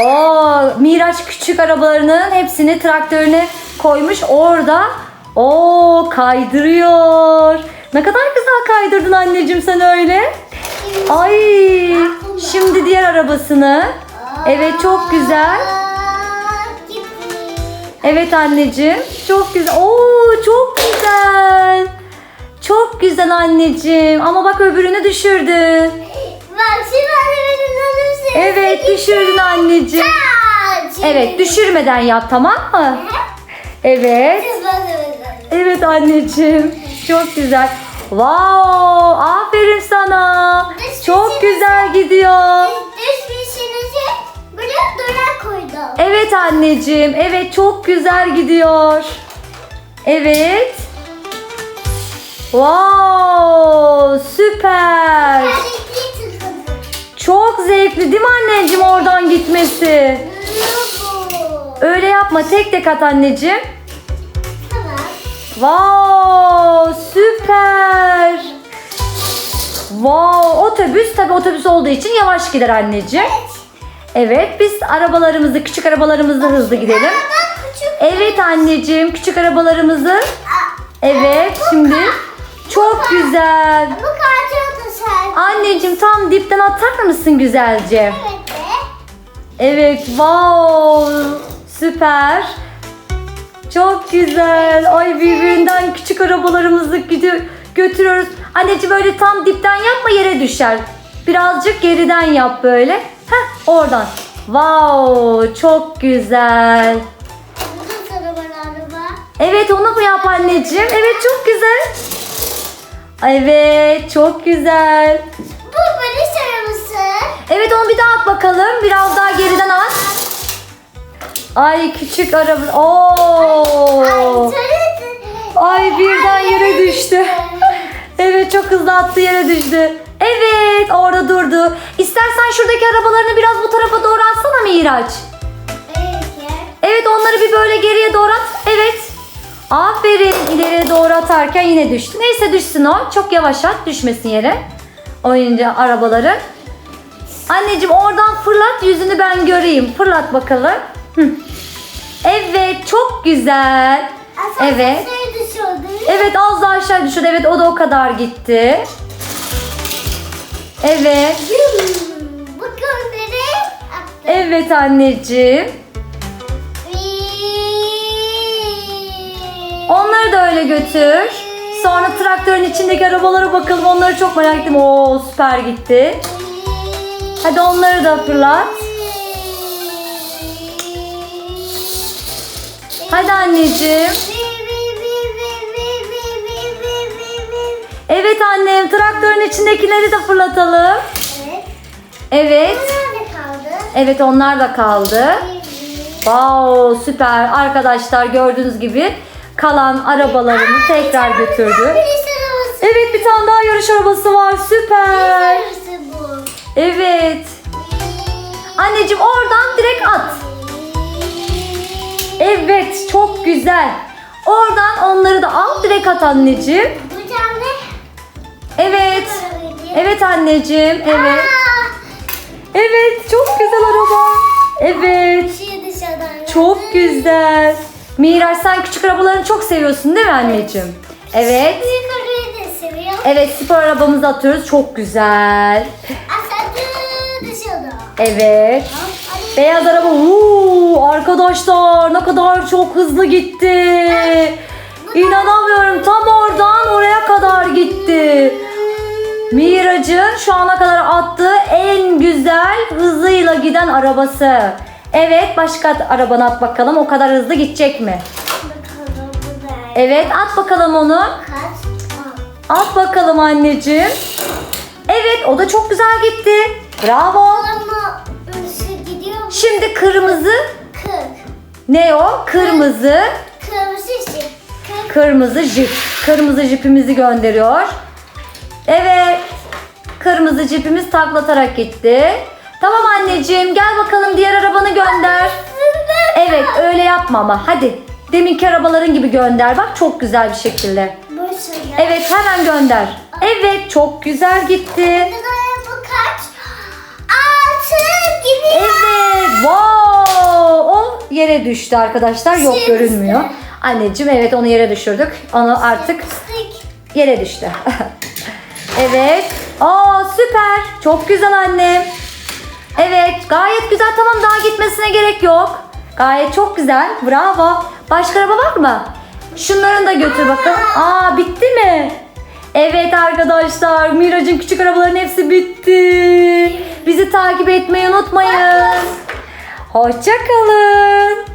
Oo, Miraç küçük arabalarının hepsini traktörüne koymuş. Orada o kaydırıyor. Ne kadar güzel kaydırdın anneciğim sen öyle. Ay, şimdi diğer arabasını. Evet çok güzel. Evet anneciğim. Çok güzel. Oo çok güzel. Çok güzel anneciğim. Ama bak öbürünü düşürdün. Düşürdün anneciğim. Evet düşürmeden yap tamam mı? Evet. Evet anneciğim. Çok güzel. Wow, aferin sana. Çok güzel gidiyor. Düşmüşsünüzü buraya döner koydum. Evet anneciğim. Evet çok güzel gidiyor. Evet. Wow, süper. Tıkadı. Çok zevkli değil mi anneciğim oradan gitmesi? Öyle yapma tek tek at anneciğim. Wow, süper. Wow, otobüs tabii otobüs olduğu için yavaş gider anneciğim. Evet, biz arabalarımızı, küçük arabalarımızla hızlı gidelim. Evet anneciğim, küçük arabalarımızı. Evet, şimdi çok güzel. Bu da. Anneciğim tam dipten atar mısın güzelce? Evet de. Evet, wow, süper. Çok güzel. Ay birbirinden küçük arabalarımızı gidiyor, götürüyoruz. Anneciğim böyle tam dipten yapma yere düşer. Birazcık geriden yap böyle. Heh, oradan. Wow, çok güzel. Burada sana var araba. Evet onu mu yap anneciğim? Evet çok güzel. Evet çok güzel. Bu polis arabası. Evet onu bir daha at bakalım. Biraz daha geriden at. Ay küçük araba. Oo. Ay, sarı- Ay birden yere düştü. Evet çok hızlı attı yere düştü. Evet orada durdu. İstersen şuradaki arabalarını biraz bu tarafa doğru atsana Miraç. Evet. Evet onları bir böyle geriye doğru at. Evet. Aferin. İleriye doğru atarken yine düştü. Neyse düşsün o. Çok yavaş at. Düşmesin yere. Oyuncu arabaları. Anneciğim oradan fırlat. Yüzünü ben göreyim. Fırlat bakalım. Hı. Evet çok güzel. Evet. Evet az daha aşağı düşürdü. Evet o da o kadar gitti. Evet. Gönderi attı. Evet anneciğim. Onları da öyle götür. Sonra traktörün içindeki arabalara bakalım. Onları çok merak ettim. Oo süper gitti. Hadi onları da fırlat. Hadi anneciğim. Evet annem traktörün içindekileri de fırlatalım. Evet. Evet onlar da kaldı. Wow süper. Arkadaşlar gördüğünüz gibi kalan arabalarını tekrar götürdü. Evet bir tane daha yarış arabası var. Süper. Evet. Anneciğim oradan direkt at. Evet çok güzel. Oradan onları da al direkt at anneciğim. Evet. Evet anneciğim. Evet. Evet çok güzel araba. Evet. Çok güzel. Miraç sen küçük arabalarını çok seviyorsun değil mi anneciğim? Evet. Büyük arabayı da seviyorum. Evet spor arabamızı atıyoruz. Çok güzel. Asansör dışarıda. Evet. Beyaz araba. Uuu, arkadaşlar ne kadar çok hızlı gitti. İnanamıyorum. Tam oradan oraya kadar gitti. Miraç'ın şu ana kadar attığı en güzel hızıyla giden arabası. Evet başka arabana at bakalım. O kadar hızlı gidecek mi? Bakalım bu da. Evet at bakalım onu. Kaç? At bakalım anneciğim. Evet o da çok güzel gitti. Bravo. Ama ışığı gidiyor mu? Şimdi kırmızı. Kırk. Ne o? Kırmızı. Kırmızı ışık. Kırk. Kırmızı jip. Kırmızı jipimizi gönderiyor. Evet. Kırmızı jipimiz taklatarak gitti. Tamam anneciğim gel bakalım diğer arabanı gönder. Evet öyle yapma ama hadi. Deminki arabaların gibi gönder bak çok güzel bir şekilde. Evet hemen gönder. Evet çok güzel gitti. Bu kaç? Altı gidiyor. Evet wow yere düştü arkadaşlar. Yok Şimdi. görünmüyor. Anneciğim evet onu yere düşürdük. Onu artık yere düştü. evet. Aa süper. Çok güzel annem. Evet gayet güzel tamam daha gitmesine gerek yok. Gayet çok güzel. Bravo. Başka araba var mı? Şunların da götür bakın. Aa bitti mi? Evet arkadaşlar Miraç'ın küçük arabaların hepsi bitti. Bizi takip etmeyi unutmayın. Hoşçakalın.